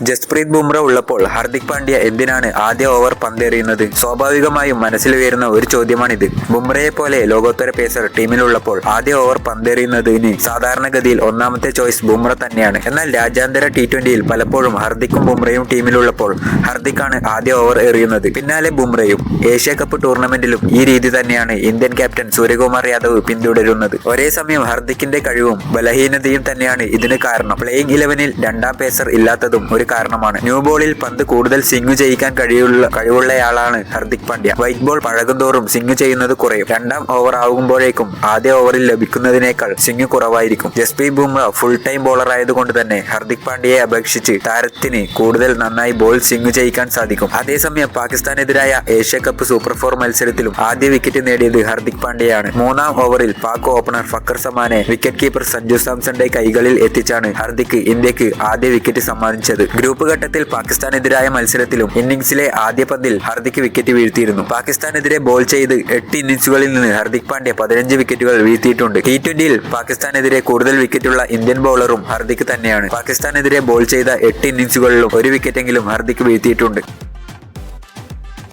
ജസ്പ്രീത് ബുംറ ഉള്ളപ്പോൾ ഹാർദിക് പാണ്ഡ്യ എന്തിനാണ് ആദ്യ ഓവർ പന്തേറിയുന്നത്? സ്വാഭാവികമായും മനസ്സിൽ വരുന്ന ഒരു ചോദ്യമാണിത്. ബുംറയെ പോലെ ലോകോത്തര പേസർ ടീമിലുള്ളപ്പോൾ ആദ്യ ഓവർ പന്തെറിയുന്നതിന് സാധാരണഗതിയിൽ ഒന്നാമത്തെ ചോയ്സ് ബുംറ തന്നെയാണ്. എന്നാൽ രാജ്യാന്തര ടി ട്വന്റിയിൽ പലപ്പോഴും ഹർദിക്കും ബുംറയും ടീമിലുള്ളപ്പോൾ ആണ് ആദ്യ ഓവർ എറിയുന്നത്. പിന്നാലെ ബുംറയും ഏഷ്യ കപ്പ് ടൂർണമെന്റിലും ഈ രീതി തന്നെയാണ് ഇന്ത്യൻ ക്യാപ്റ്റൻ സൂര്യകുമാർ യാദവ് പിന്തുടരുന്നത്. ഒരേ സമയം ഹാർദിക്കിന്റെ കഴിവും ബലഹീനതയും തന്നെയാണ് ഇതിന് കാരണം. പ്ലേയിങ് ഇലവനിൽ രണ്ടാം പേസർ ഇല്ലാത്തതും ഒരു കാരണമാണ്. ന്യൂ ബോളിൽ പന്ത് കൂടുതൽ സ്വിംഗ് ചെയ്യിക്കാൻ കഴിയുള്ള കഴിവുള്ളയാളാണ് ഹർദിക് പാണ്ഡ്യ. വൈറ്റ് ബോൾ പഴകുന്തോറും സ്വിംഗ് ചെയ്യുന്നത് കുറയും. രണ്ടാം ഓവർ ആകുമ്പോഴേക്കും ആദ്യ ഓവറിൽ ലഭിക്കുന്നതിനേക്കാൾ സ്വിംഗ് കുറവായിരിക്കും. Jasprit Bumrah full time bowler ആയതുകൊണ്ട് തന്നെ ഹർദിക് പാണ്ഡ്യയെ അപേക്ഷിച്ച് താരത്തിന് കൂടുതൽ നന്നായി ബോൾ സ്വിംഗ് ചെയ്യിക്കാൻ സാധിക്കും. അതേസമയം പാകിസ്ഥാനെതിരായ ഏഷ്യ കപ്പ് സൂപ്പർ ഫോർ മത്സരത്തിലും ആദ്യ വിക്കറ്റ് നേടിയത് ഹർദിക് പാണ്ഡ്യയാണ്. മൂന്നാം ഓവറിൽ പാക് ഓപ്പണർ ഫക്കർ സമാനെ വിക്കറ്റ് കീപ്പർ സഞ്ജു സാംസന്റെ കൈകളിൽ എത്തിച്ചാണ് ഹർദിക് ഇന്ത്യയ്ക്ക് ആദ്യ വിക്കറ്റ് സമ്മാനിച്ചത്. ഗ്രൂപ്പ് ഘട്ടത്തിൽ പാകിസ്ഥാനെതിരായ മത്സരത്തിലും ഇന്നിംഗ്സിലെ ആദ്യ പന്തിൽ ഹർദിക് വിക്കറ്റ് വീഴ്ത്തിയിരുന്നു. പാകിസ്ഥാനെതിരെ ബോൾ ചെയ്ത് എട്ട് ഇന്നിംഗ്സുകളിൽ നിന്ന് ഹർദിക് പാണ്ഡ്യ പതിനഞ്ച് വിക്കറ്റുകൾ വീഴ്ത്തിയിട്ടുണ്ട്. ടി ട്വന്റിയിൽ പാകിസ്ഥാനെതിരെ കൂടുതൽ വിക്കറ്റുള്ള ഇന്ത്യൻ ബൗളറും ഹർദിക് തന്നെയാണ്. പാകിസ്ഥാനെതിരെ ബോൾ ചെയ്ത എട്ട് ഇന്നിംഗ്സുകളിലും ഒരു വിക്കറ്റെങ്കിലും ഹർദിക് വീഴ്ത്തിയിട്ടുണ്ട്.